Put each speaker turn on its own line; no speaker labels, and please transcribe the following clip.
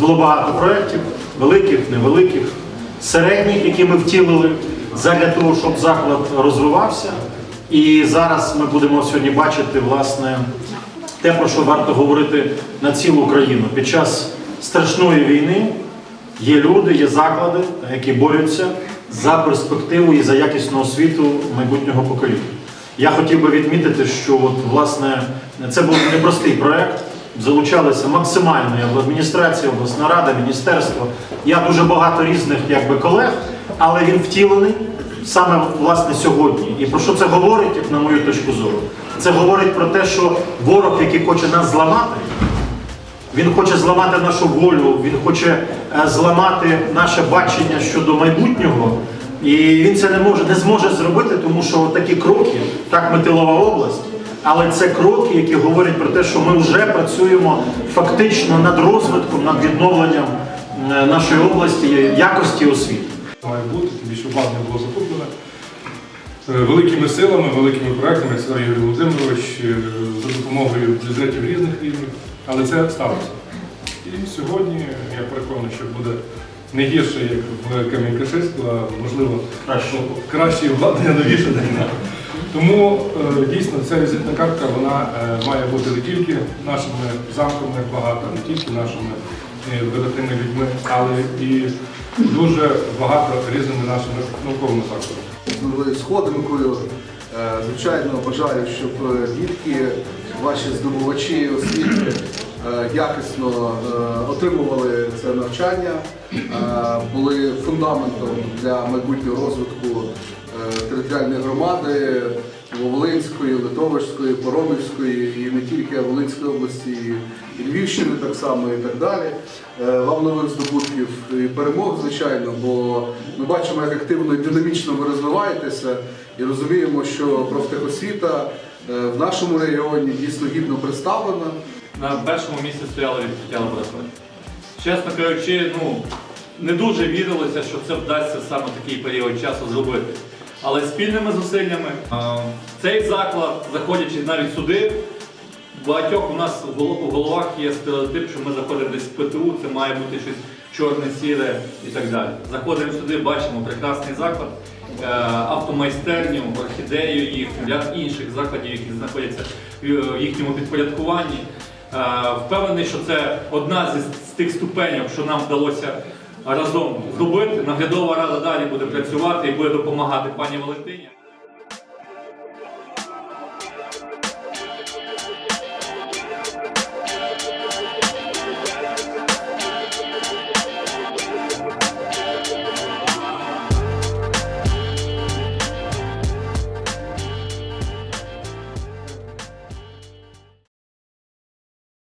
Було багато проєктів, великих, невеликих, середніх, які ми втілили задля того, щоб заклад розвивався. І зараз ми будемо сьогодні бачити власне те, про що варто говорити на цілу країну. Під час страшної війни є люди, є заклади, які борються за перспективу і за якісну освіту майбутнього покоління. Я хотів би відмітити, що от, власне це був непростий проект. Залучалися максимально як адміністрація, обласна рада, міністерство. Я дуже багато різних якби, колег, але він втілений саме власне сьогодні. І про що це говорить, як на мою точку зору? Це говорить про те, що ворог, який хоче нас зламати, він хоче зламати нашу волю, він хоче е, зламати наше бачення щодо майбутнього. І він це не може не зможе зробити, тому що такі кроки, так Метилова область, але це кроки, які говорять про те, що ми вже працюємо фактично над розвитком, над відновленням е, нашої області, якості освіти.
Має бути, тим більше обладнання було закуплено. Е, Великими силами, великими проектами, як сказав Юрій Володимирович, е, за допомогою бюджетів різних рівнів, але це сталося. І сьогодні я переконаний, що буде не гірше, як в Кам'янка-Ширську, а можливо
Краще.
краще обладнання новіше дайна. Тому е, дійсно ця візитна картка вона має бути не тільки нашими замками багато, не тільки нашими видатними людьми, але і дуже багато різними нашими науковими закладами.
сходинкою. Е, Звичайно, бажаю, щоб е, дітки, ваші здобувачі освіти е, якісно отримували це навчання, були фундаментом для майбутнього розвитку територіальної громади Волинської, Литовищської, Поромівської і не тільки Волинської області, і Львівщини так само і так далі. Е, Вам нових здобутків і перемог, звичайно, бо ми бачимо, як активно і динамічно ви розвиваєтеся і розуміємо, що профтехосвіта е, в нашому регіоні дійсно гідно представлена.
На першому місці стояло відкриття лабораторії. Чесно кажучи, ну не дуже вірилося, що це вдасться саме такий період часу зробити. Але спільними зусиллями цей заклад, заходячи навіть сюди, в багатьох у нас в головах є стереотип, що ми заходимо десь в ПТУ, це має бути щось чорне, сіре і так далі. Заходимо сюди, бачимо прекрасний заклад, е, автомайстерню, орхідею їхню, ряд інших закладів, які знаходяться в е, їхньому підпорядкуванні. Е, Впевнений, що це одна з тих ступенів, що нам вдалося разом зробити. Наглядова рада далі буде працювати і буде допомагати пані Валентині.